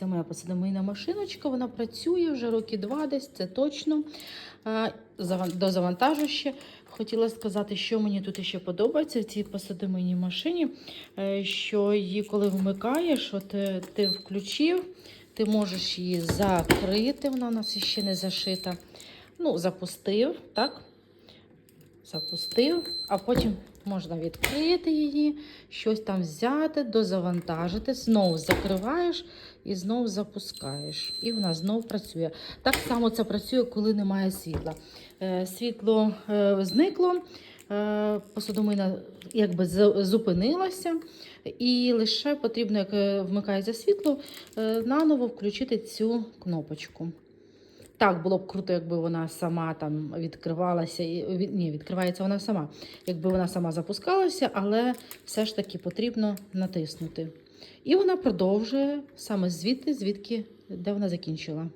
Це моя посудомийна машиночка, вона працює вже роки два десь, це точно. До завантажу. Хотіла сказати, що мені тут ще подобається в цій посудомийній машині, е, що її, коли вмикаєш, от е, ти включив, ти можеш її закрити, вона у нас ще не зашита. Ну, запустив, так? Запустив, а потім можна відкрити її, щось там взяти, дозавантажити, знову закриваєш і знову запускаєш. І вона знову працює. Так само це працює, коли немає світла. Е, світло е, зникло, е, посудомийна якби зупинилася, і лише потрібно, як вмикається світло, наново включити цю кнопочку. Так, було б круто, якби вона сама там відкривалася. і- Ні, відкривається вона сама. Якби вона сама запускалася, але все ж таки потрібно натиснути. І вона продовжує саме звідти, звідки де вона закінчила.